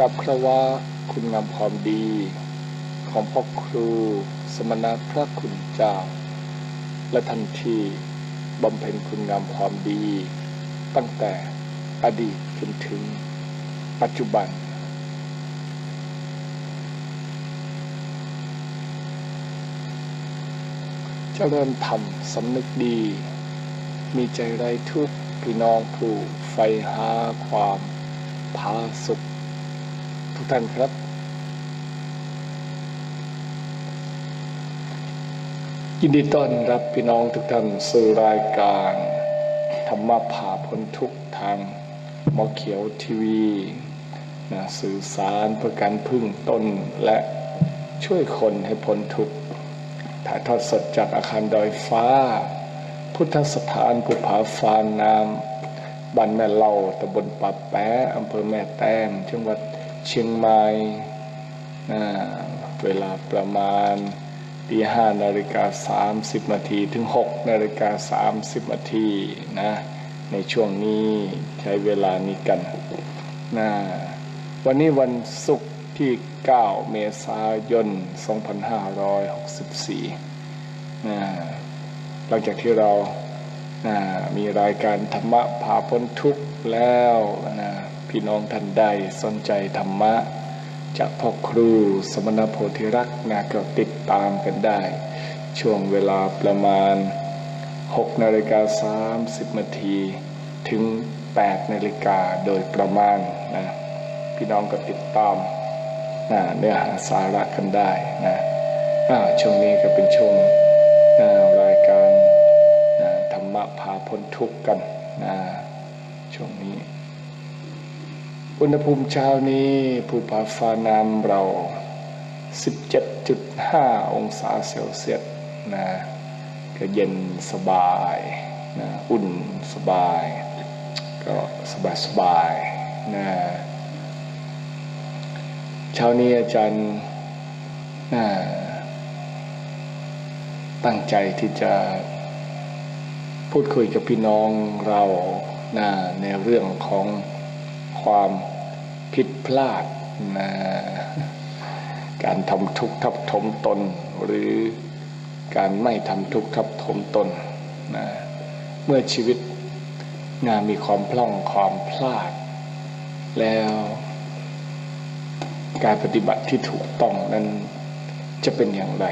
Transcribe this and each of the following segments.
กับครวะคุณงามความดี ของพ่อครูสมณะพระคุณเจ้า และทันทีบำเพ็ญคุณงามความดี ตั้งแต่อดีตจนถึง ปัจจุบัน เจริญธรรมสำนึกดี มีใจไรทุกพี่น้องผู้ใฝ่หาความผาสุข ทุกท่านครับ ยินดีต้อนรับพี่น้องทุกท่านสู่รายการ ธรรมะผ่าพ้นทุกทางมอเขียวทีวีนะสื่อสารเพื่อการพึ่งตนและช่วยคนให้พ้นทุกข์ถ่ายทอดสดจากอาคารดอยฟ้า พุทธสถานภูผาฟานนามบ้านแม่เล่าตำบลป่าแปะอำเภอแม่แต้มจังหวัด เชียงใหม่เวลาประมาณตีห้านาฬิกาสามสิบนาทีถึงหกนาฬิกาสามสิบนาทีนะในช่วงนี้ใช้เวลานี้กันนะวันนี้วันศุกร์ที่ 9 เมษายน 2564นะหลังจากที่เรานะมีรายการธรรมะพาพ้นทุกข์แล้วนะ พี่น้องท่านใดสนใจธรรมะ จากพ่อครูสมณโพธิรักษ์นะก็ติดตามกันได้ ช่วงเวลาประมาณ 6นาฬิกา30นาทีถึง 8นาฬิกาโดยประมาณนะพี่น้องก็ติดตามนะเนื้อหาสาระกันได้นะช่วงนี้ก็เป็นช่วงนะรายการนะธรรมะพาพ้นทุกข์กันนะช่วงนี้ อุณหภูมิเช้านี้ภูผาฟ้านามเรา 17.5 องศาเซลเซียสนะก็เย็นสบายนะอุ่นสบาย ก็สบายสบายนะเช้านี้อาจารย์นะตั้งใจที่จะพูดคุยกับพี่น้องเรานะในเรื่องของความ ผิดพลาดนะการทำทุกข์ทับถมตน หรือการไม่ทำทุกข์ทับถมตนนะเมื่อชีวิตงานมีความพล่องความพลาด แล้วการปฏิบัติที่ถูกต้องนั้นจะเป็นอย่างไร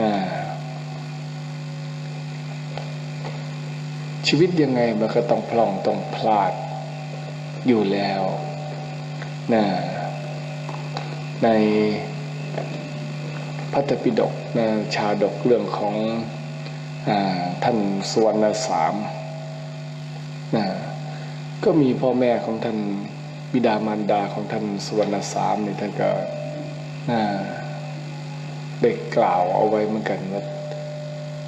นะชีวิตยังไงมันก็ต้องพล่องต้องพลาดอยู่แล้ว นะในพระตปิฎกนะชาดกเรื่องของอท่านสวรรณสามนะก็มีพ่อแม่ของท่านบิดามารดาของท่านสวรรณสามนี่ท่านก็ได้กล่าวเอาไว้เหมือนกันว่า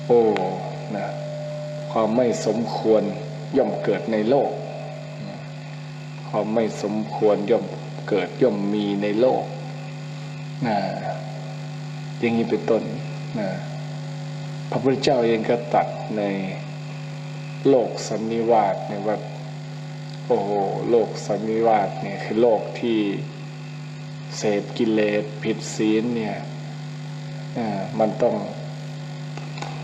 โอ้นะความไม่สมควรย่อมเกิดในโลก ความไม่สมควรย่อม เกิดย่อมมีในโลกนะอย่างนี้เป็นต้นนะพระพุทธเจ้าเองก็ตัดในโลกสันนิวาสเนี่ยว่าโอ้โหโลกสันนิวาสเนี่ยคือโลกที่เสพกิเลสผิดศีลเนี่ยมันต้อง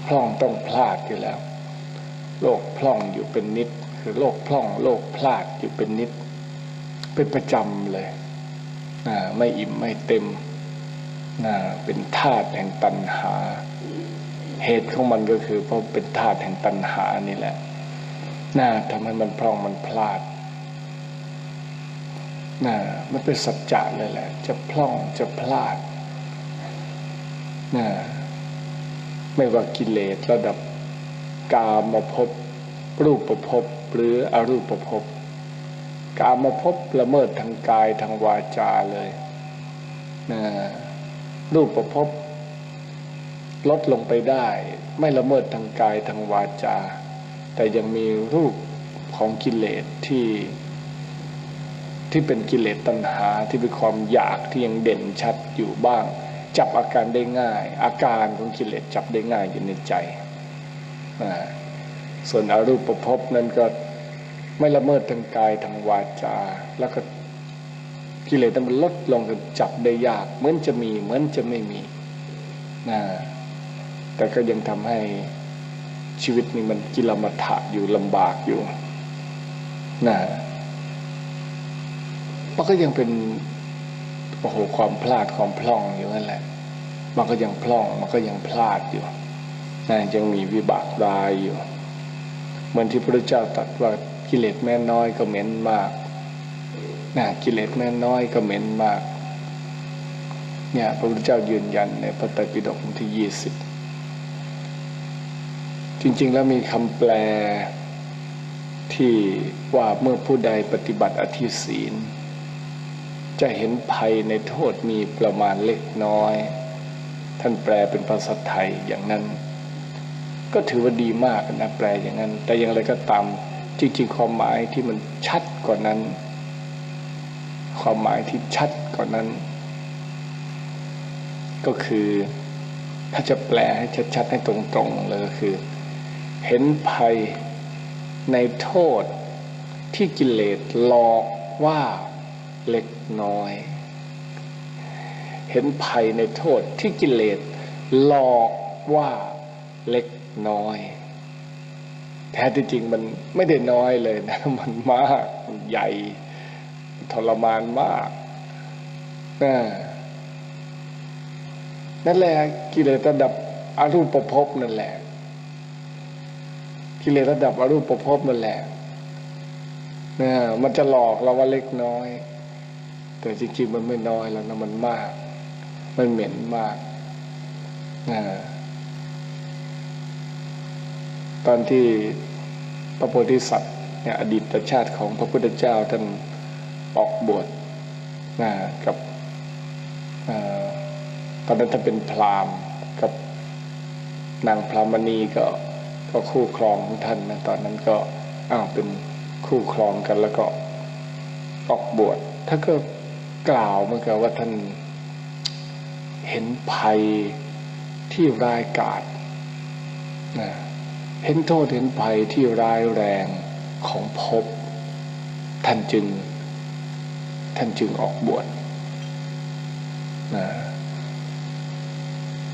พร่องต้องพลาดอยู่แล้ว โลกพร่องอยู่เป็นนิด คือโลกพร่อง โลกพลาดอยู่เป็นนิด เป็นประจำเลยไม่อิ่มไม่เต็มเป็นธาตุแห่งตัณหา เหตุของมันก็คือ เพราะเป็นธาตุแห่งตัณหานี่แหละน่าทำให้มันพร่องมันพลาดน่ามันเป็นสัจจะเลยแหละ จะพร่องจะพลาดน่าไม่ว่ากิเลสระดับกามภพรูปภพหรืออรูปภพ กามภพบละเมิดทางกายทางวาจาเลยนะรูปประพบลดลงไปได้ ไม่ละเมิดทางกายทางวาจา แต่ยังมีรูปของกิเลสที่ ที่เป็นกิเลสตัณหาที่เป็นความอยากที่ยังเด่นชัดอยู่บ้าง จับอาการได้ง่าย อาการของกิเลสจับได้ง่ายอยู่ในใจ ส่วนอรูปประพบนั้นก็ ไม่ละเมิดทางกายทางวาจา แล้วก็กิเลสมันลดลงจนจับได้ยาก เหมือนจะมีเหมือนจะไม่มีนะแต่ก็ยังทำให้ชีวิตนี้มันกิลมัฐะอยู่ลำบากอยู่นะมันก็ยังเป็นโอ้โหความพลาดความพล่องอยู่นั่นแหละ มันก็ยังพล่อง มันก็ยังพลาดอยู่นะยังมีวิบากรายอยู่เหมือนที่พระเจ้าตรัสว่า กิเลสแม่น้อยก็เหม็นมากนะกิเลสแม่น้อยก็เหม็นมาก เนี่ยพระพุทธเจ้ายืนยันในพระไตรปิฎกที่ยี่สิบจริง ๆ แล้วมีคำแปลที่ว่าเมื่อผู้ใดปฏิบัติอธิศีล จะเห็นภัยในโทษมีประมาณเล็กน้อย ท่านแปลเป็นภาษาไทยอย่างนั้น ก็ถือว่าดีมากนะแปลอย่างนั้น แต่อย่างไรก็ตาม จริงๆ ความหมายที่มันชัดกว่านั้น ความหมายที่ชัดกว่านั้น ก็คือถ้าจะแปลให้ชัดๆให้ตรงๆเลยก็คือ เห็นภัยในโทษที่กิเลสหลอกว่าเล็กน้อย เห็นภัยในโทษที่กิเลสหลอกว่าเล็กน้อย แท้ที่จริงมันไม่ได้น้อยเลยนะ มันมากมันใหญ่ทรมานมากนะนั่นแหละกิเลสระดับอรูปภพนั่นแหละ กิเลสระดับอรูปภพนั่นแหละนะมันจะหลอกเราว่าเล็กน้อย แต่จริงๆมันไม่น้อยแล้วนะมันมาก มันเหม็นมากนะ ตอนที่พระโพธิสัตว์เนี่ยอดีตชาติของพระพุทธเจ้าท่านออกบวชนะกับตอนนั้นท่านเป็นพราหมณ์กับนางพรามณีก็ก็คู่ครองของท่านนะตอนนั้นก็อ้าวเป็นคู่ครองกันแล้วก็ออกบวชท่านก็กล่าวเหมือนกับว่าท่านเห็นภัยที่ร้ายกาจนะ เห็นโทษเห็นภัยที่ร้ายแรงของภพท่านจึง ท่านจึงออกบวชนะ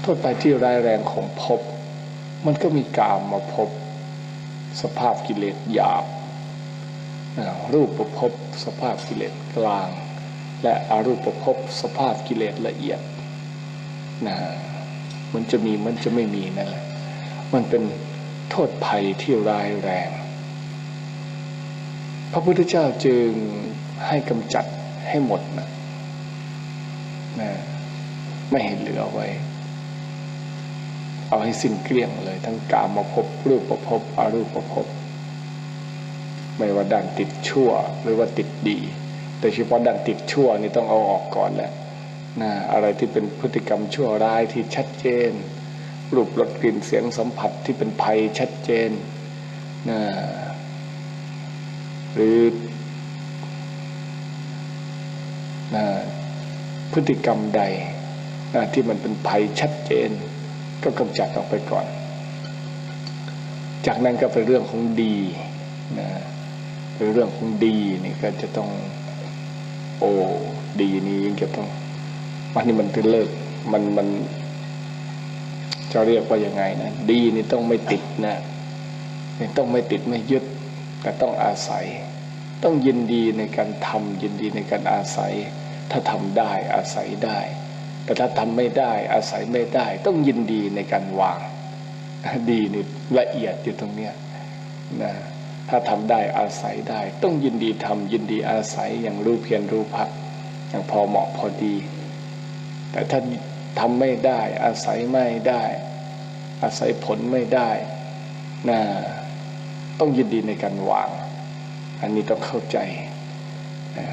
โทษภัยที่ร้ายแรงของภพมันก็มีกามมาพบสภาพกิเลสหยาบรูปประพบสภาพกิเลสกลาง และอรูปประพบสภาพกิเลสละเอียดนะมันจะมีมันจะไม่มีนั่นแหละมันเป็น โทษภัยที่ร้ายแรง พระพุทธเจ้าจึงให้กำจัดให้หมดนะนะไม่เห็นเหลือไว้ เอาให้สิ้นเกลี้ยงเลย ทั้งกามาพบรูปประพบอรูปประพบ ไม่ว่าด้านติดชั่วหรือว่าติดดีแต่เฉพาะด้านติดชั่วนี่ต้องเอาออกก่อนแหละนะอะไรที่เป็นพฤติกรรมชั่วร้ายที่ชัดเจน รูปรสกลิ่นเสียงสัมผัสที่เป็นภัยชัดเจนนะหรือนะพฤติกรรมใดนะที่มันเป็นภัยชัดเจน ก็กำจัดออกไปก่อน จากนั้นก็เป็นเรื่องของดีนะเป็นเรื่องของดีนี่ก็จะต้อง โอ้ดีนี้ยังจะต้องวันนี้มันเป็นเลิกมันมัน จะเรียกว่ายังไงนะดีนี่ต้องไม่ติดนะนี่ต้องไม่ติดไม่ยึดแต่ต้องอาศัย ต้องยินดีในการทำยินดีในการอาศัย ถ้าทำได้อาศัยได้ แต่ถ้าทำไม่ได้อาศัยไม่ได้ ต้องยินดีในการวาง ดีนี่ละเอียดอยู่ตรงเนี้ยนะถ้าทำได้อาศัยได้ ต้องยินดีทำยินดีอาศัยอย่างรู้เพียรรู้พักอย่างพอเหมาะพอดี แต่ถ้า ทำไม่ได้ อาศัยไม่ได้ อาศัยผลไม่ได้นะต้องยินดีในการวาง อันนี้ต้องเข้าใจนะ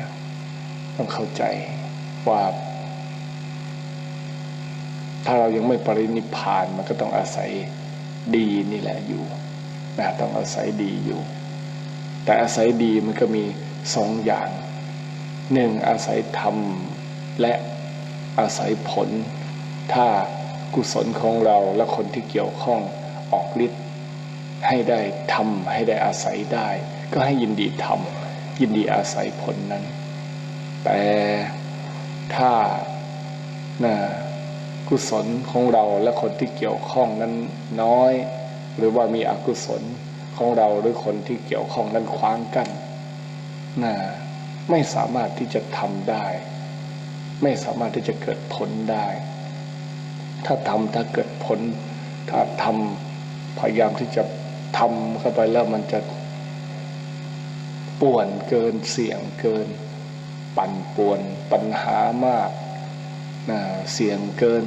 ต้องเข้าใจว่า ถ้าเรายังไม่ปรินิพานมันก็ต้องอาศัยดีนี่แหละอยู่นะต้องอาศัยดีอยู่ แต่อาศัยดีมันก็มีสองอย่างหนึ่งอาศัยธรรมและอาศัยผล ถ้ากุศลของเราและคนที่เกี่ยวข้องออกฤทธิ์ให้ได้ทำให้ได้อาศัยได้ ก็ให้ยินดีทำยินดีอาศัยผลนั้น แต่ถ้านะกุศลของเราและคนที่เกี่ยวข้องนั้นน้อย หรือว่ามีอกุศลของเราหรือคนที่เกี่ยวข้องนั้นขวางกันนะไม่สามารถที่จะทำได้ ไม่สามารถที่จะเกิดผลได้ ถ้าทำถ้าเกิดผล ถ้าทำพยายามที่จะทำเข้าไปแล้วมันจะป่วนเกินเสี่ยงเกิน ปั่นป่วนปัญหามากนะเสี่ยงเกิน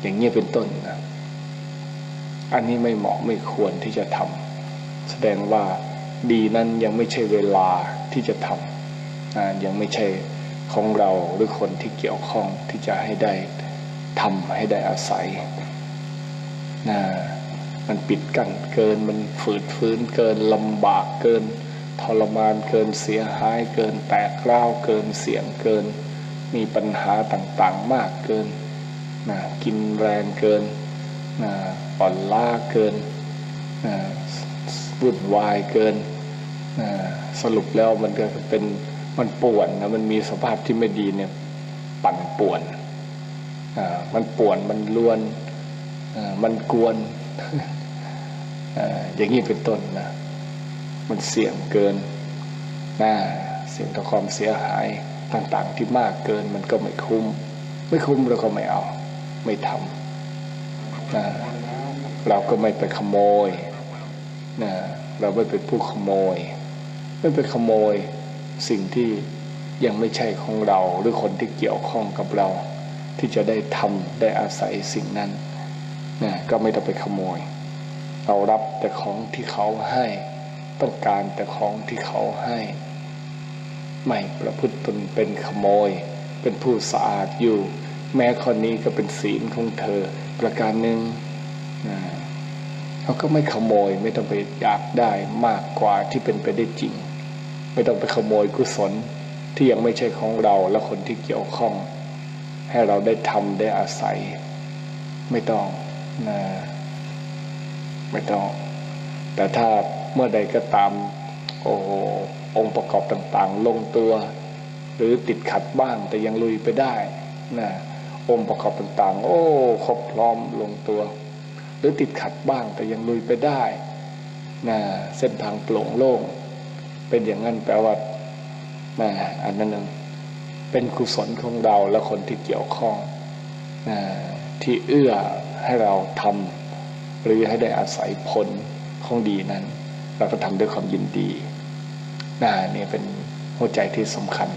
อย่างนี้เป็นต้นนะอันนี้ไม่เหมาะไม่ควรที่จะทำแสดงว่าดีนั้นยังไม่ใช่เวลาที่จะทำนะยังไม่ใช่ของเราหรือคนที่เกี่ยวข้องที่จะให้ได้ ทำให้ได้อาศัยนะมันปิดกั้นเกินมันฝืดฟื้นเกินลำบากเกิน ทรมานเกินเสียหายเกินแตกร้าวเกินเสียงเกิน มีปัญหาต่างๆมากเกินนะกินแรงเกินนะอ่อนล้าเกินนะวุ่นวายเกินนะสรุปแล้วมันก็เป็นมันป่วนนะมันมีสภาพที่ไม่ดีเนี่ยปั่นป่วน มันป่วนมันลวนมันกวนอ่าอย่างนี้เป็นต้นนะมันเสี่ยงเกินนะเสี่ยงต่อความเสียหายต่างๆที่มากเกินมันก็ไม่คุ้ม ไม่คุ้มเราก็ไม่เอา ไม่ทำนะเราก็ไม่ไปขโมยนะเราไม่เป็นผู้ขโมย ไม่ไปขโมยสิ่งที่ยังไม่ใช่ของเราหรือคนที่เกี่ยวข้องกับเรา ที่จะได้ทำได้อาศัยสิ่งนั้นนะก็ไม่ต้องไปขโมย เรารับแต่ของที่เขาให้ ต้องการแต่ของที่เขาให้ ไม่ประพฤติตนเป็นขโมย เป็นผู้สะอาดอยู่ แม้ข้อนี้ก็เป็นศีลของเธอ ประการหนึ่งนะเขาก็ไม่ขโมยไม่ต้องไปอยากได้มากกว่าที่เป็นไปได้จริง ไม่ต้องไปขโมยกุศลที่ยังไม่ใช่ของเราและคนที่เกี่ยวข้อง ให้เราได้ทำได้อาศัย ไม่ต้องนะไม่ต้อง แต่ถ้าเมื่อใดก็ตาม โอ้โหองค์ประกอบต่างๆ ลงตัว หรือติดขัดบ้างแต่ยังลุยไปได้นะองค์ประกอบต่างๆ โอ้ครบพร้อมลงตัว หรือติดขัดบ้างแต่ยังลุยไปได้นะเส้นทางโปร่งโล่งเป็นอย่างนั้นแปลว่านะอันนั้นนึง เป็นกุศลของเราและคนที่เกี่ยวข้องนะที่เอื้อให้เราทำหรือให้ได้อาศัยผลของดีนั้น เราก็ทำด้วยความยินดีนะนี่เป็นหัวใจที่สำคัญ